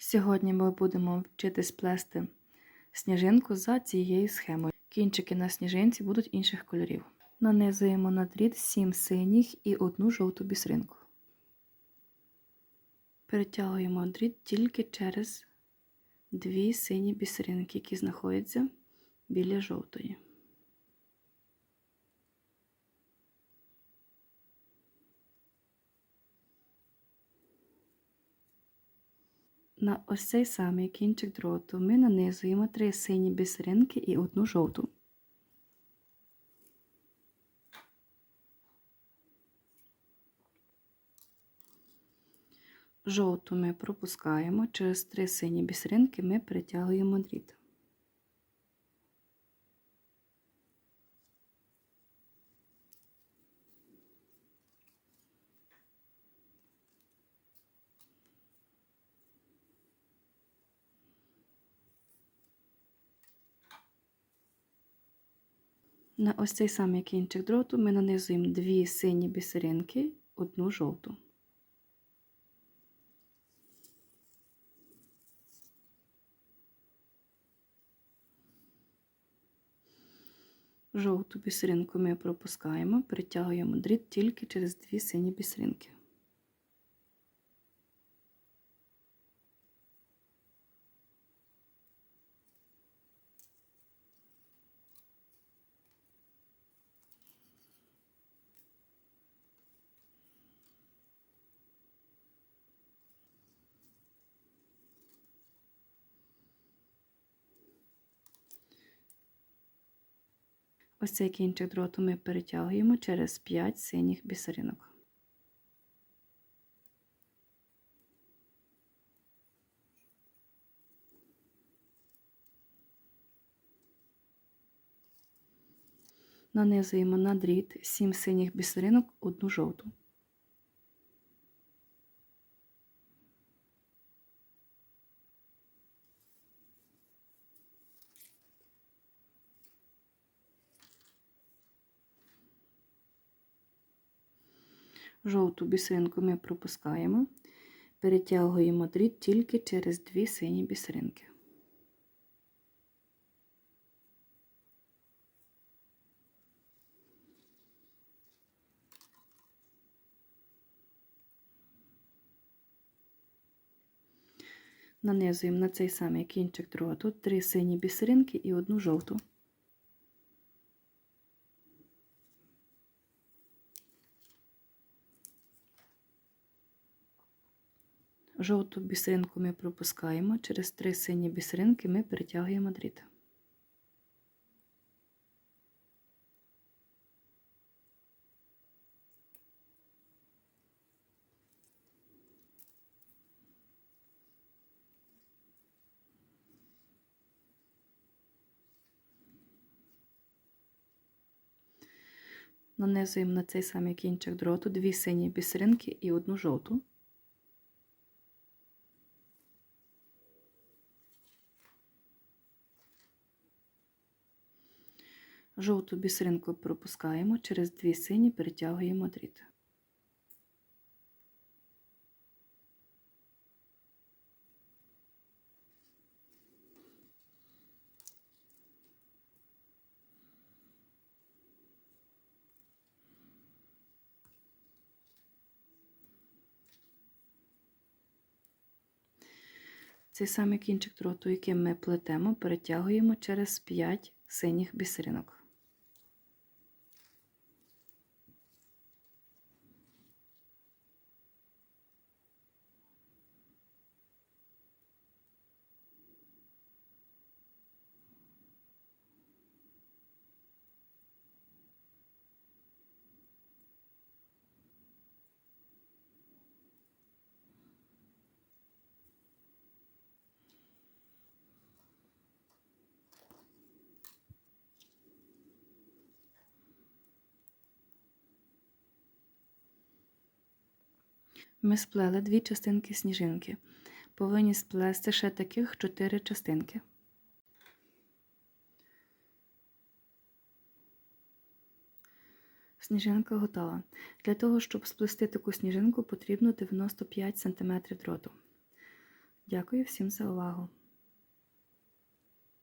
Сьогодні ми будемо вчитись плести сніжинку за цією схемою. Кінчики на сніжинці будуть інших кольорів. Нанизуємо на дріт 7 синіх і одну жовту бісеринку. Перетягуємо дріт тільки через дві сині бісеринки, які знаходяться біля жовтої. На ось цей самий кінчик дроту ми нанизуємо три сині бісеринки і одну жовту. Жовту ми пропускаємо, через три сині бісеринки ми притягуємо дріт. На ось цей самий кінчик дроту ми нанизуємо дві сині бісеринки, одну жовту. Жовту бісеринку ми пропускаємо, притягуємо дріт тільки через дві сині бісеринки. Ось цей кінчик дроту ми перетягуємо через 5 синіх бісеринок. Нанизуємо на дріт 7 синіх бісеринок, одну жовту. Жовту бісеринку ми пропускаємо, перетягуємо дріт тільки через дві сині бісеринки. Нанизуємо на цей самий кінчик дроту три сині бісеринки і одну жовту. Жовту бісеринку ми пропускаємо, через три сині бісеринки ми перетягуємо дріт. Нанизуємо на цей самий кінчик дроту дві сині бісеринки і одну жовту. Жовту бісеринку пропускаємо, через дві сині перетягуємо дріт. Цей самий кінчик дроту, яким ми плетемо, перетягуємо через 5 синіх бісеринок. Ми сплели дві частинки сніжинки. Повинні сплести ще таких чотири частинки. Сніжинка готова. Для того, щоб сплести таку сніжинку, потрібно 95 см дроту. Дякую всім за увагу!